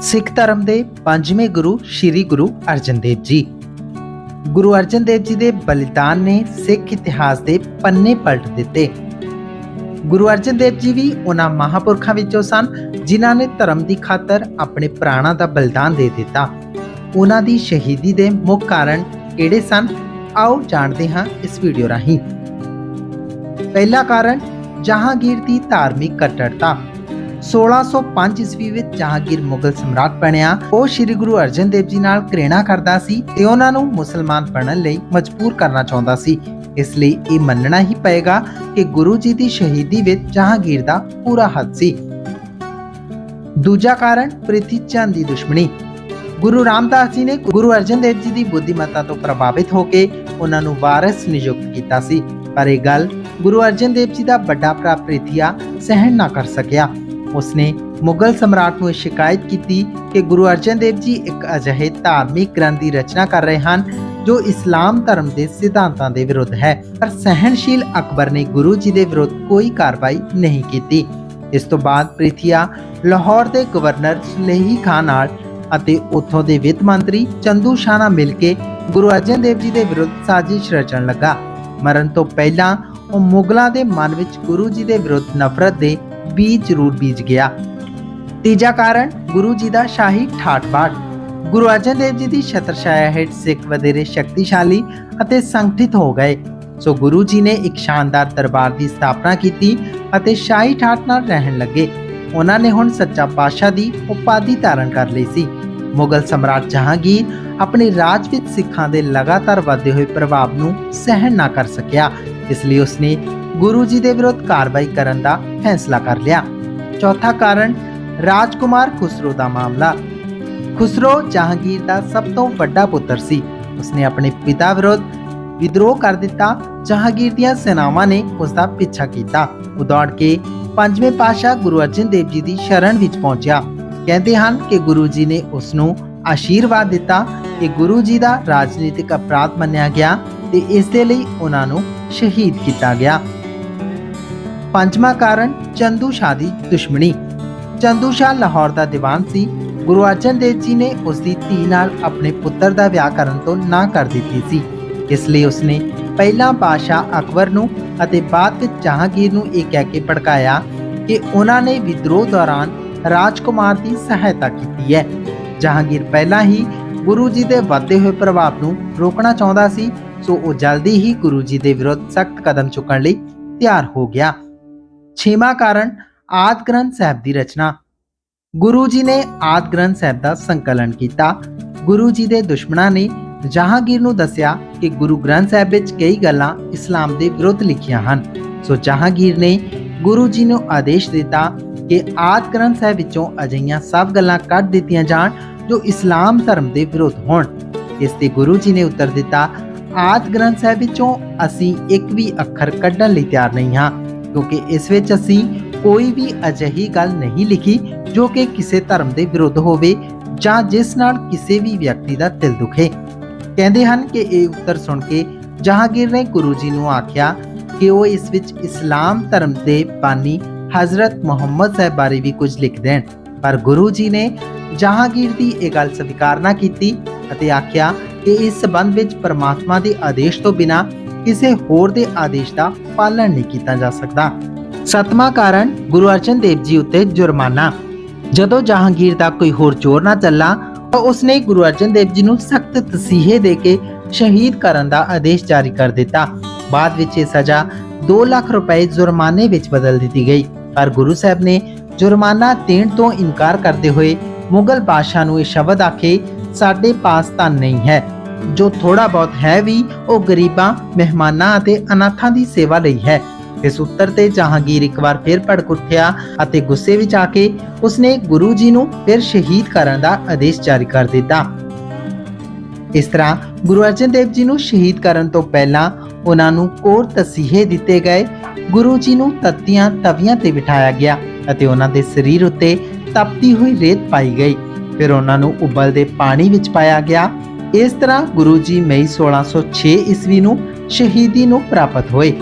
ਸਿੱਖ ਧਰਮ ਦੇ ਪੰਜਵੇਂ ਗੁਰੂ ਸ੍ਰੀ ਗੁਰੂ ਅਰਜਨ ਦੇਵ ਜੀ। ਗੁਰੂ ਅਰਜਨ ਦੇਵ ਜੀ ਦੇ ਬਲੀਦਾਨ ਨੇ ਸਿੱਖ ਇਤਿਹਾਸ ਦੇ ਪੰਨੇ ਪਲਟ ਦਿੱਤੇ। ਗੁਰੂ ਅਰਜਨ ਦੇਵ ਜੀ ਵੀ ਉਹਨਾਂ ਮਹਾਪੁਰਖਾਂ ਵਿੱਚੋਂ ਸਨ, ਜਿਨ੍ਹਾਂ ਨੇ ਧਰਮ ਦੀ ਖਾਤਰ ਆਪਣੇ ਪ੍ਰਾਣਾਂ ਦਾ ਬਲੀਦਾਨ ਦੇ ਦਿੱਤਾ। ਉਹਨਾਂ ਦੀ ਸ਼ਹੀਦੀ ਦੇ ਮੁੱਖ ਕਾਰਨ ਕਿਹੜੇ ਸਨ? ਆਓ ਜਾਣਦੇ ਹਾਂ ਇਸ ਵੀਡੀਓ ਰਾਹੀਂ। ਪਹਿਲਾ ਕਾਰਨ, ਜਹਾਂਗੀਰ ਦੀ ਧਾਰਮਿਕ ਕੱਟੜਤਾ। 1605 ਈਸਵੀ ਵਿੱਚ ਜਹਾਂਗੀਰ ਮੁਗਲ ਸਮਰਾਟ ਬਣਿਆ। ਉਹ ਸ੍ਰੀ ਗੁਰੂ ਅਰਜਨ ਦੇਵ ਜੀ ਨਾਲ ਘ੍ਰਿਣਾ ਕਰਦਾ ਸੀ ਤੇ ਉਹਨਾਂ ਨੂੰ ਮੁਸਲਮਾਨ ਬਣਨ ਲਈ ਮਜਬੂਰ ਕਰਨਾ ਚਾਹੁੰਦਾ ਸੀ। ਇਸ ਲਈ ਇਹ ਮੰਨਣਾ ਹੀ ਪਏਗਾ ਕਿ ਗੁਰੂ ਜੀ ਦੀ ਸ਼ਹੀਦੀ ਵਿੱਚ ਜਹਾਂਗੀਰ ਦਾ ਪੂਰਾ ਹੱਥ ਸੀ। ਦੂਜਾ ਕਾਰਨ ਪ੍ਰਿਥੀ ਚੰਦ ਦੀ ਦੁਸ਼ਮਣੀ। ਗੁਰੂ ਰਾਮਦਾਸ ਜੀ ਨੇ ਗੁਰੂ ਅਰਜਨ ਦੇਵ ਜੀ ਦੀ ਬੁੱਧੀਮੱਤਾ ਤੋਂ ਪ੍ਰਭਾਵਿਤ ਹੋ ਕੇ ਉਹਨਾਂ ਨੂੰ ਵਾਰਿਸ ਨਿਯੁਕਤ ਕੀਤਾ ਸੀ। ਪਰ ਇਹ ਗੱਲ ਗੁਰੂ ਅਰਜਨ ਦੇਵ ਜੀ ਦਾ ਵੱਡਾ ਭਰਾ ਪ੍ਰਿਥੀਆ ਸਹਿਣ ਨਾ ਕਰ ਸਕਿਆ। ਉਸਨੇ ਮੁਗਲ ਸਮਰਾਟ ਨੂੰ ਇਹ ਸ਼ਿਕਾਇਤ ਕੀਤੀ ਕਿ ਗੁਰੂ ਅਰਜਨ ਦੇਵ ਜੀ ਇੱਕ ਅਜਿਹੇ ਧਾਰਮਿਕ ਗ੍ਰੰਥ ਦੀ ਰਚਨਾ ਕਰ ਰਹੇ ਹਨ, ਜੋ ਇਸਲਾਮ ਧਰਮ ਦੇ ਸਿਧਾਂਤਾਂ ਦੇ ਵਿਰੁੱਧ ਹੈ। ਪਰ ਸਹਿਣਸ਼ੀਲ ਅਕਬਰ ਨੇ ਗੁਰੂ ਜੀ ਦੇ ਵਿਰੁੱਧ ਕੋਈ ਕਾਰਵਾਈ ਨਹੀਂ ਕੀਤੀ। ਇਸ ਤੋਂ ਬਾਅਦ ਪ੍ਰਿਥੀਆ ਲਾਹੌਰ ਦੇ ਗਵਰਨਰ ਸੁਲੇਹੀ ਖਾਨ ਨਾਲ ਅਤੇ ਉੱਥੋਂ ਦੇ ਵਿੱਤ ਮੰਤਰੀ ਚੰਦੂ ਸ਼ਾਹ ਨਾਲ ਮਿਲ ਕੇ ਗੁਰੂ ਅਰਜਨ ਦੇਵ ਜੀ ਦੇ ਵਿਰੁੱਧ ਸਾਜ਼ਿਸ਼ ਰਚਣ ਲੱਗਾ। ਮਰਨ ਤੋਂ ਪਹਿਲਾਂ ਉਹ ਮੁਗਲਾਂ ਦੇ ਮਨ ਵਿੱਚ ਗੁਰੂ ਜੀ ਦੇ ਵਿਰੁੱਧ ਨਫ਼ਰਤ ਦੇ ਬੀਜ ਜ਼ਰੂਰ ਬੀਜ ਗਿਆ। ਤੀਜਾ ਕਾਰਨ, ਗੁਰੂ ਜੀ ਦਾ ਸ਼ਾਹੀ ਠਾਠ-ਬਾਠ ਗੁਰੂ ਅਰਜਨ ਦੇਵ ਜੀ ਦੀ ਛਤਰਛਾਇਆ ਹੇਠ ਸਿੱਖ ਵਧੇਰੇ ਸ਼ਕਤੀਸ਼ਾਲੀ ਅਤੇ ਸੰਗਠਿਤ ਹੋ ਗਏ। ਸੋ ਗੁਰੂ ਜੀ ਨੇ ਇੱਕ ਸ਼ਾਨਦਾਰ ਦਰਬਾਰ ਦੀ ਸਥਾਪਨਾ ਕੀਤੀ ਅਤੇ ਸ਼ਾਹੀ ਠਾਠ ਨਾਲ ਰਹਿਣ ਲੱਗੇ। ਉਹਨਾਂ ਨੇ ਹੁਣ ਸੱਚਾ ਪਾਤਸ਼ਾਹ ਦੀ ਉਪਾਧੀ ਧਾਰਨ ਕਰ ਲਈ ਸੀ। ਮੁਗਲ ਸਮਰਾਟ ਜਹਾਂਗੀਰ ਆਪਣੇ ਰਾਜ ਵਿੱਚ ਸਿੱਖਾਂ ਦੇ ਲਗਾਤਾਰ ਵਧਦੇ ਹੋਏ ਪ੍ਰਭਾਵ ਨੂੰ ਸਹਿਣ ਨਾ ਕਰ ਸਕਿਆ। ਇਸ ਲਈ ਉਸਨੇ ਗੁਰੂ ਜੀ ਦੇ ਵਿਰੁੱਧ ਕਾਰਵਾਈ ਕਰਨ ਦਾ ਫੈਸਲਾ ਕਰ ਲਿਆ। ਚੌਥਾ ਕਾਰਨ, ਰਾਜਕੁਮਾਰ ਖੁਸਰੋ ਦਾ ਮਾਮਲਾ। ਖੁਸਰੋ ਜਹਾਂਗੀਰ ਦਾ ਸਭ ਤੋਂ ਵੱਡਾ ਪੁੱਤਰ ਸੀ। ਉਸਨੇ ਆਪਣੇ ਪਿਤਾ ਵਿਰੁੱਧ ਵਿਦਰੋਹ ਕਰ ਦਿੱਤਾ। ਜਹਾਂਗੀਰ ਦੀਆਂ ਸੈਨਾਵਾਂ ਨੇ ਉਸ ਦਾ ਪਿੱਛਾ ਕੀਤਾ। ਉਹ ਦੌੜ ਕੇ ਪੰਜਵੇਂ ਪਾਤਸ਼ਾਹ ਗੁਰੂ ਅਰਜਨ ਦੇਵ ਜੀ ਦੀ ਸ਼ਰਨ ਵਿੱਚ ਪਹੁੰਚਿਆ। ਕਹਿੰਦੇ ਹਨ ਕਿ ਗੁਰੂ ਜੀ ਨੇ ਉਸ ਨੂੰ ਆਸ਼ੀਰਵਾਦ ਦਿੱਤਾ ਕਿ ਗੁਰੂ ਜੀ ਦਾ ਰਾਜਨੀਤਿਕ ਅਪਰਾਧ ਮੰਨਿਆ ਗਿਆ ਤੇ ਇਸ ਦੇ ਲਈ ਉਹਨਾਂ ਨੂੰ ਸ਼ਹੀਦ ਕੀਤਾ ਗਿਆ। ਪੰਜਵਾਂ ਕਾਰਨ ਚੰਦੂ ਸ਼ਾਹ ਦੀ ਦੁਸ਼ਮਣੀ। ਚੰਦੂ ਸ਼ਾਹ ਲਾਹੌਰ ਦਾ ਦੀਵਾਨ ਸੀ। ਗੁਰੂ ਅਰਜਨ ਦੇਵ ਜੀ ਨੇ ਉਸ ਦੀ ਧੀ ਨਾਲ ਆਪਣੇ ਪੁੱਤਰ ਦਾ ਵਿਆਹ ਕਰਨ ਤੋਂ ਨਾ ਕਰ ਦਿੱਤੀ ਸੀ। ਇਸ ਲਈ ਉਸਨੇ ਪਹਿਲਾਂ ਬਾਦਸ਼ਾਹ ਅਕਬਰ ਨੂੰ ਅਤੇ ਬਾਅਦ ਵਿੱਚ ਜਹਾਂਗੀਰ ਨੂੰ ਇਹ ਕਹਿ ਕੇ ਭੜਕਾਇਆ ਕਿ ਉਹਨਾਂ ਨੇ ਵਿਦਰੋਹ ਦੌਰਾਨ ਰਾਜਕੁਮਾਰ ਦੀ ਸਹਾਇਤਾ ਕੀਤੀ ਹੈ। ਜਹਾਂਗੀਰ ਪਹਿਲਾਂ ਹੀ ਗੁਰੂ ਜੀ ਦੇ ਵੱਧਦੇ ਹੋਏ ਪ੍ਰਭਾਵ ਨੂੰ ਰੋਕਣਾ ਚਾਹੁੰਦਾ ਸੀ, ਸੋ ਉਹ ਜਲਦੀ ਹੀ ਗੁਰੂ ਜੀ ਦੇ ਵਿਰੁੱਧ ਸਖਤ ਕਦਮ ਚੁੱਕਣ ਲਈ ਤਿਆਰ ਹੋ ਗਿਆ। ਛੇਵਾਂ ਕਾਰਨ ਆਦ ਗ੍ਰੰਥ ਸਾਹਿਬ ਦੀ ਰਚਨਾ। ਗੁਰੂ ਜੀ ਨੇ ਆਦ ਗ੍ਰੰਥ ਸਾਹਿਬ ਦਾ ਸੰਕਲਨ ਕੀਤਾ। ਗੁਰੂ ਜੀ ਦੇ ਦੁਸ਼ਮਣਾਂ ਨੇ ਜਹਾਂਗੀਰ ਨੂੰ ਦੱਸਿਆ ਕਿ ਗੁਰੂ ਗ੍ਰੰਥ ਸਾਹਿਬ ਵਿੱਚ ਕਈ ਗੱਲਾਂ ਇਸਲਾਮ ਦੇ ਵਿਰੁੱਧ ਲਿਖੀਆਂ ਹਨ। ਸੋ ਜਹਾਂਗੀਰ ਨੇ ਗੁਰੂ ਜੀ ਨੂੰ ਆਦੇਸ਼ ਦਿੱਤਾ ਕਿ ਆਦ ਗ੍ਰੰਥ ਸਾਹਿਬ ਵਿੱਚੋਂ ਅਜਿਹੀਆਂ ਸਭ ਗੱਲਾਂ ਕੱਢ ਦਿੱਤੀਆਂ ਜਾਣ ਜੋ ਇਸਲਾਮ ਧਰਮ ਦੇ ਵਿਰੁੱਧ ਹੋਣ। ਇਸ ਤੇ ਗੁਰੂ ਜੀ ਨੇ ਉੱਤਰ ਦਿੱਤਾ, ਆਦ ਗ੍ਰੰਥ ਸਾਹਿਬ ਵਿੱਚੋਂ ਅਸੀਂ ਇੱਕ ਵੀ ਅੱਖਰ ਕੱਢਣ ਲਈ ਤਿਆਰ ਨਹੀਂ ਹਾਂ। ਕਿਉਂਕਿ ਇਸ ਵਿੱਚ ਅਸੀਂ ਕੋਈ ਵੀ ਅਜਿਹੀ ਗੱਲ ਨਹੀਂ ਲਿਖੀ ਜੋ ਕਿ ਕਿਸੇ ਧਰਮ ਦੇ ਵਿਰੁੱਧ ਹੋਵੇ ਜਾਂ ਜਿਸ ਨਾਲ ਕਿਸੇ ਵੀ ਵਿਅਕਤੀ ਦਾ ਦਿਲ ਦੁਖੇ। ਕਹਿੰਦੇ ਹਨ ਕਿ ਇਹ ਉੱਤਰ ਸੁਣ ਕੇ ਜਹਾਂਗੀਰ ਨੇ ਗੁਰੂ ਜੀ ਨੂੰ ਆਖਿਆ ਕਿ ਉਹ ਇਸ ਵਿੱਚ ਇਸਲਾਮ ਧਰਮ ਦੇ ਬਾਨੀ ਹਜ਼ਰਤ ਮੁਹੰਮਦ ਸਾਹਿਬ ਬਾਰੇ ਵੀ ਕੁਝ ਲਿਖ ਦੇਣ। ਪਰ ਗੁਰੂ ਜੀ ਨੇ ਜਹਾਂਗੀਰ ਦੀ ਇਹ ਗੱਲ ਸਵੀਕਾਰ ਨਾ ਕੀਤੀ ਅਤੇ ਆਖਿਆ ਕਿ ਇਸ ਸਬੰਧ ਵਿੱਚ ਪਰਮਾਤਮਾ ਦੇ ਆਦੇਸ਼ ਤੋਂ ਬਿਨਾ ਕਿਸੇ ਹੋਰ ਦੇ ਆਦੇਸ਼ ਦਾ ਪਾਲਣ ਨਹੀਂ ਕੀਤਾ ਜਾ ਸਕਦਾ। ਸਤਵਾਂ ਕਾਰਨ ਗੁਰੂ ਅਰਜਨ ਦੇਵ ਜੀ ਉੱਤੇ ਜੁਰਮਾਨਾ। ਜਦੋਂ ਜਹਾਂਗੀਰ ਦਾ ਕੋਈ ਹੋਰ ਜ਼ੋਰ ਨਾ ਚੱਲਾ, ਤਾਂ ਉਸਨੇ ਗੁਰੂ ਅਰਜਨ ਦੇਵ ਜੀ ਨੂੰ ਸਖਤ ਤਸੀਹੇ ਦੇ ਕੇ ਸ਼ਹੀਦ ਕਰਨ ਦਾ ਆਦੇਸ਼ ਜਾਰੀ ਕਰ ਦਿੱਤਾ। ਬਾਅਦ ਵਿੱਚ ਇਹ ਸਜ਼ਾ 2 ਲੱਖ ਰੁਪਏ ਜੁਰਮਾਨੇ ਵਿੱਚ ਬਦਲ ਦਿੱਤੀ ਗਈ। ਪਰ ਗੁਰੂ ਸਾਹਿਬ ਨੇ ਜੁਰਮਾਨਾ ਦੇਣ ਤੋਂ ਇਨਕਾਰ ਕਰਦੇ ਹੋਏ ਮੁਗਲ ਬਾਦਸ਼ਾਹ ਨੂੰ ਇਹ ਸ਼ਬਦ ਆਖੇ, ਸਾਡੇ ਪਾਸ ਤਾਂ ਨਹੀਂ ਹੈ। ਜੋ ਥੋੜਾ ਬਹੁਤ ਹੈ ਵੀ, ਉਹ ਗਰੀਬਾਂ, ਮਹਿਮਾਨਾਂ ਅਤੇ ਅਨਾਥਾਂ ਦੀ ਸੇਵਾ ਲਈ ਹੈ। ਇਸ ਉੱਤਰ ਤੇ ਜਹਾਂਗੀਰ ਇੱਕ ਵਾਰ ਫਿਰ ਭੜਕ ਉੱਠਿਆ ਅਤੇ ਗੁੱਸੇ ਵਿੱਚ ਆ ਕੇ ਉਸਨੇ ਗੁਰੂ ਜੀ ਨੂੰ ਫਿਰ ਸ਼ਹੀਦ ਕਰਨ ਦਾ ਆਦੇਸ਼ ਜਾਰੀ ਕਰ ਦਿੱਤਾ। ਇਸ ਤਰ੍ਹਾਂ ਗੁਰੂ ਅਰਜਨ ਦੇਵ ਜੀ ਨੂੰ ਸ਼ਹੀਦ ਕਰਨ ਤੋਂ ਪਹਿਲਾਂ ਉਹਨਾਂ ਨੂੰ ਕੋਰ ਤਸੀਹੇ ਦਿੱਤੇ ਗਏ। ਗੁਰੂ ਜੀ ਨੂੰ ਤੱਤੀਆਂ ਤਵੀਆਂ ਤੇ ਬਿਠਾਇਆ ਗਿਆ ਅਤੇ ਉਹਨਾਂ ਦੇ ਸਰੀਰ ਉੱਤੇ ਤਪਤੀ ਹੋਈ ਰੇਤ ਪਾਈ ਗਈ। ਫਿਰ ਉਹਨਾਂ ਨੂੰ ਉਬਲਦੇ ਪਾਣੀ ਵਿੱਚ ਪਾਇਆ ਗਿਆ। ਇਸ ਤਰ੍ਹਾਂ ਗੁਰੂ ਜੀ ਮਈ 1606 ਈਸਵੀ ਨੂੰ ਸ਼ਹੀਦੀ ਨੂੰ ਪ੍ਰਾਪਤ ਹੋਏ।